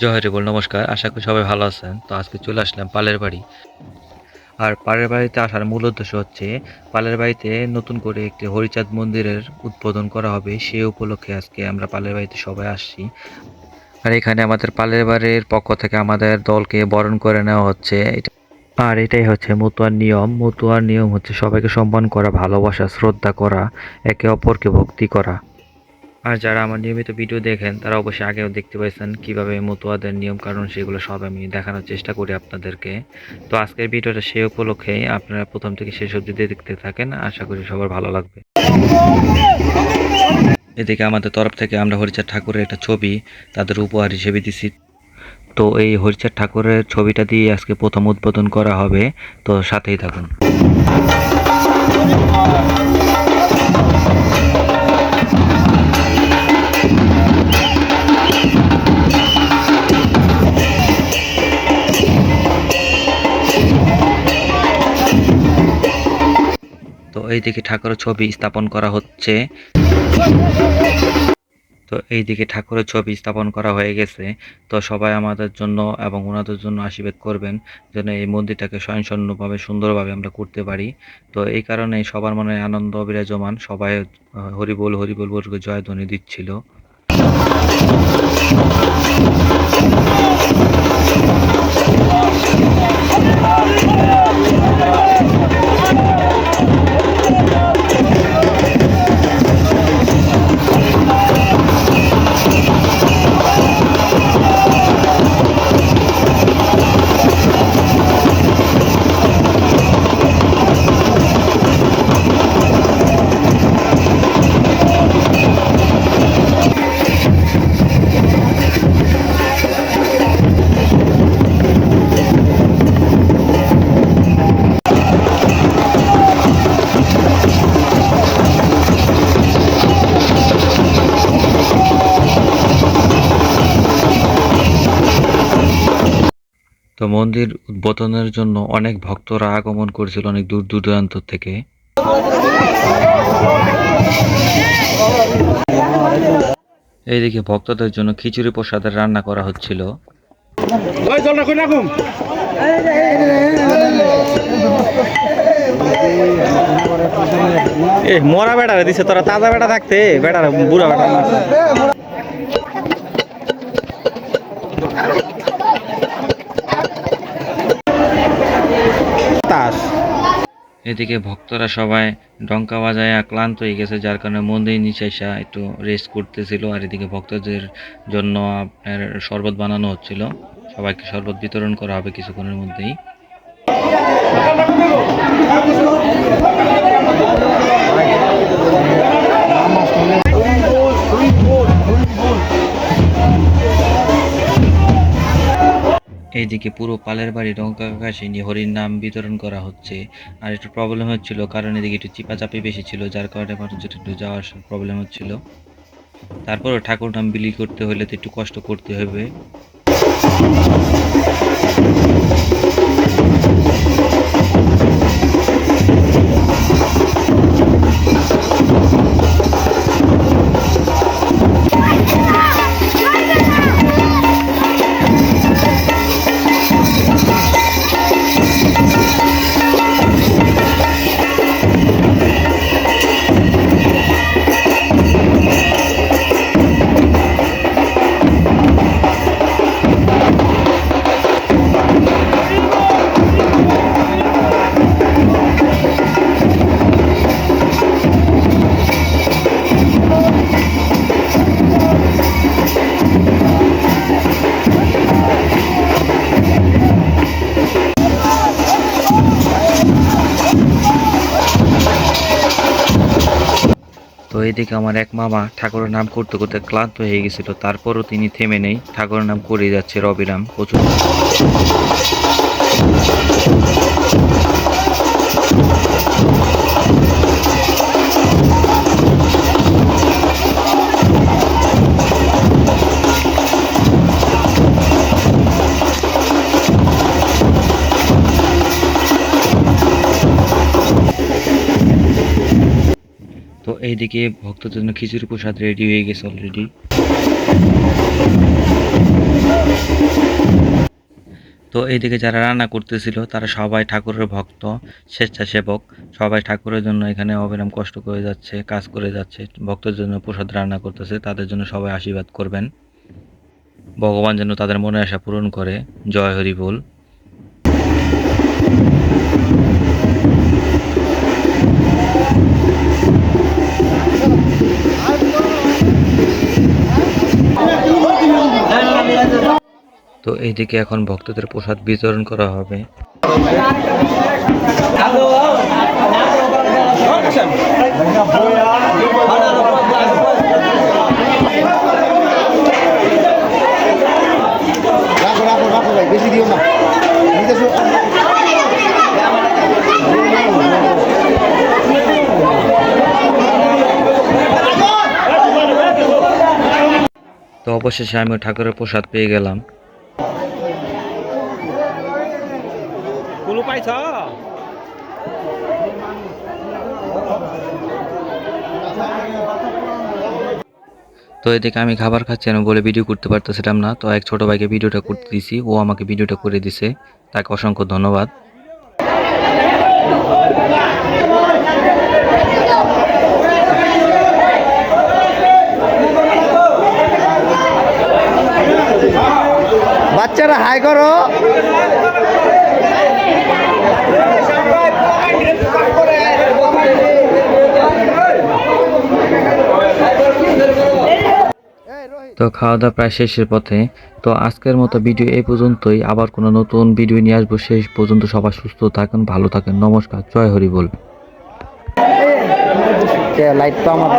জয় বল, নমস্কার। আশা করি সবাই ভালো আছেন। তো আজকে চলে আসলাম পালের বাড়ি। আর পালের বাড়িতে আসার মূল উদ্দেশ্য হচ্ছে, পালের বাড়িতে নতুন করে একটি হরিচাঁদ মন্দিরের উদ্বোধন করা হবে। সেই উপলক্ষে আজকে আমরা পালের বাড়িতে সবাই আসছি। আর এখানে আমাদের পালের বাড়ির পক্ষ থেকে আমাদের দলকে বরণ করে নেওয়া হচ্ছে। আর এটাই হচ্ছে মতুয়ার নিয়ম। মতুয়ার নিয়ম হচ্ছে সবাইকে সম্মান করা, ভালোবাসা, শ্রদ্ধা করা, একে অপরকে ভক্তি করা। আর যারা আমার নিয়মিত ভিডিও দেখেন, তারা অবশ্যই আগেও দেখতে পাইছেন কীভাবে মতুয়াদের নিয়ম কারণ সেগুলো সব আমি দেখানোর চেষ্টা করি আপনাদেরকে। তো আজকের ভিডিওটা সেই উপলক্ষেই আপনারা প্রথম থেকে শেষ অবধি দেখতে থাকেন। আশা করি সবার ভালো লাগবে। এদিকে আমাদের তরফ থেকে আমরা হরিচাঁদ ঠাকুরের একটা ছবি তাদের উপহার হিসেবে দিছি। তো এই হরিচাঁদ ঠাকুরের ছবিটা দিয়ে আজকে প্রথম উদ্বোধন করা হবে। তো সাথেই থাকুন। এইদিকে ঠাকুরের ছবি স্থাপন করা হচ্ছে। তো এইদিকে ঠাকুরের ছবি স্থাপন করা হয়ে গেছে। তো সবাই আমাদের জন্য এবং ওনাদের জন্য আশীর্বাদ করবেন যেন এই মন্দিরটাকে স্বয়ংসন্নভাবে সুন্দরভাবে আমরা করতে পারি। তো এই কারণে সবার মনে আনন্দ বিরাজমান। সবাই হরিবল, হরিবোল বর্গ জয় ধ্বনি দিচ্ছিল। তো মন্দির উদ্বোধনের জন্য অনেক ভক্তরা আগমন করেছিল অনেক দূর দূরান্ত থেকে। এইদিকে ভক্তদের জন্য খিচুড়ি প্রসাদের রান্না করা হচ্ছিল। মরা বেড়া দিছে তোরা তাজা বেড়া থাকতে বেড়া বুড়া বেড়া এদিকে ভক্তরা সবাই ডঙ্কা বাজায় ক্লান্ত হয়ে গেছে, যার কারণে মন্দির নিচে এসে একটু রেস্ট করতেছিল আর এদিকে ভক্তদের জন্য আপনার শরবত বানানো হচ্ছিল। সবাইকে শরবত বিতরণ করা হবে কিছুক্ষণের মধ্যেই। এইদিকে পুরো পালের বাড়ি ডঙ্কা আকাশে হরির নাম বিতরণ করা হচ্ছে। আর একটু প্রবলেম হচ্ছিল, কারণ এদিকে একটু চিপাচাপি বেশি ছিল, যার কারণে মানুষজন একটু যাওয়া আসার প্রবলেম হচ্ছিল। তারপরে ঠাকুর নাম বিলি করতে হলে তো একটু কষ্ট করতে হবে। তো এইদিকে আমার এক মামা ঠাকুরের নাম করতে করতে ক্লান্ত হয়ে গেছিল, তারপরও তিনি থেমে নেই। ঠাকুরের নাম করে যাচ্ছে রবিরাম, প্রচুর। এইদিকে ভক্তদের জন্য খিচুড়ি প্রসাদ রেডি হয়ে গেছে অলরেডি তো এইদিকে যারা রান্না করতেছিল, তারা সবাই ঠাকুরের ভক্ত, স্বেচ্ছাসেবক। সবাই ঠাকুরের জন্য এখানে অবিরাম কষ্ট করে যাচ্ছে, কাজ করে যাচ্ছে ভক্তের জন্য প্রসাদ রান্না করতেছে, তাদের জন্য সবাই আশীর্বাদ করবেন। ভগবান যেন তাদের মনে আশা পূরণ করে। জয় হরি বল। তো এইদিকে এখন ভক্তদের প্রসাদ বিতরণ করা হবে। তো অবশেষে আমি ঠাকুরের প্রসাদ পেয়ে গেলাম। পাইছ তো এদিকে আমি খাবার খাচ্ছি না বলে ভিডিও করতে পারতেছিলাম না। তো এক ছোট ভাইকে ভিডিওটা করতে দিছি ও আমাকে ভিডিওটা করে দিছে। তাকে অসংখ্য ধন্যবাদ। বাচ্চারা হাই করো। তো খাওয়া দাওয়া প্রায় শেষের পথে। তো আজকের মতো ভিডিও এই পর্যন্তই। আবার কোনো নতুন ভিডিও নিয়ে আসব শেষ পর্যন্ত সবাই সুস্থ থাকেন, ভালো থাকেন। নমস্কার, জয় হরি বল। লাইট তো আমার